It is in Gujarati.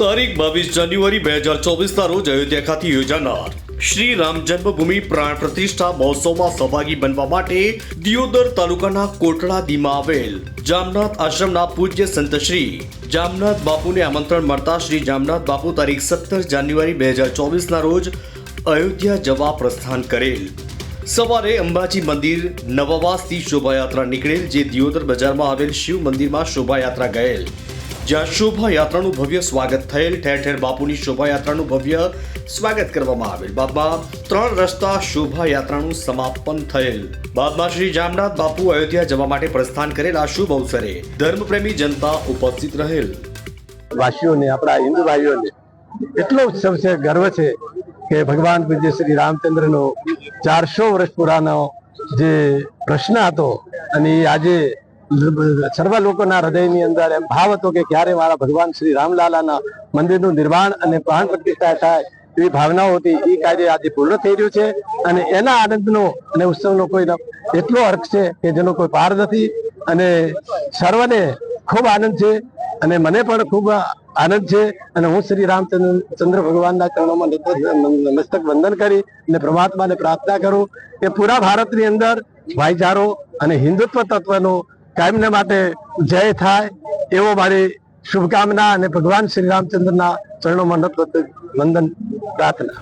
તારીખ બાવીસ જાન્યુઆરી બે હજાર ચોવીસના રોજ અયોધ્યા ખાતે યોજાનાર શ્રી રામ જન્મભૂમિ પ્રાણ પ્રતિષ્ઠા મહોત્સવમાં સહભાગી બનવા માટે દિયોદર તાલુકાના કોટડાદીમાં આવેલ જામનાથ આશ્રમના પૂજ્ય સંત શ્રી જામનાથ બાપુને આમંત્રણ મળતા શ્રી જામનાથ બાપુ તારીખ સત્તર જાન્યુઆરી બે હજાર ચોવીસના રોજ અયોધ્યા જવા પ્રસ્થાન કરેલ. સવારે અંબાજી મંદિર નવાવાસથી શોભાયાત્રા નીકળેલ, જે દિયોદર બજારમાં આવેલ શિવ મંદિરમાં શોભાયાત્રા ગયેલ. જ્યાં શોભાયાત્રાનું ભવ્ય સ્વાગત થયેલ. ઠેર ઠેર બાપુની શોભાયાત્રાનું ભવ્ય સ્વાગત કરવામાં આવેલ. બાપા ત્રણ રસ્તા શોભાયાત્રાનું સમાપન થયેલ. બાદમાં શ્રી જામનાથ બાપુ અયોધ્યા જવા માટે પ્રસ્થાન કરેલ આ શુભ અવસરે ધર્મપ્રેમી જનતા ઉપસ્થિત રહેલ. વાસીઓને, આપણા હિન્દુ ભાઈઓને એટલો ઉત્સવ છે ગર્વ છે કે ભગવાન પૂજ્ય શ્રી રામચંદ્રનો ચારસો વર્ષ પુરાનો જે પ્રશ્ન હતો અને આજે સર્વ લોકોના હૃદયની અંદર એમ ભાવ હતો કે ક્યારે મારા ભગવાન શ્રી રામલાલાના મંદિરનું નિર્માણ અને પ્રાણ પ્રતિષ્ઠા થાય એવી ભાવનાઓ હતી. એ કાર્ય આજે પૂર્ણ થઈ રહ્યું છે અને એના આનંદનો અને ઉત્સવનો કોઈ એટલો અર્થ છે કે જેનો કોઈ પાર નથી અને સર્વને ખૂબ આનંદ છે અને મને પણ ખૂબ આનંદ છે અને હું શ્રી રામચંદ્ર ચંદ્ર ભગવાનના ચરણોમાં નમસ્તક મસ્તક વંદન કરી અને પરમાત્માને પ્રાર્થના કરું કે પૂરા ભારતની અંદર ભાઈચારો અને હિન્દુત્વ તત્વનો કાયમને માટે જય થાય એવો મારી શુભકામના અને ભગવાન શ્રી રામચંદ્રના ચરણોમાં નત વંદન પ્રાર્થના.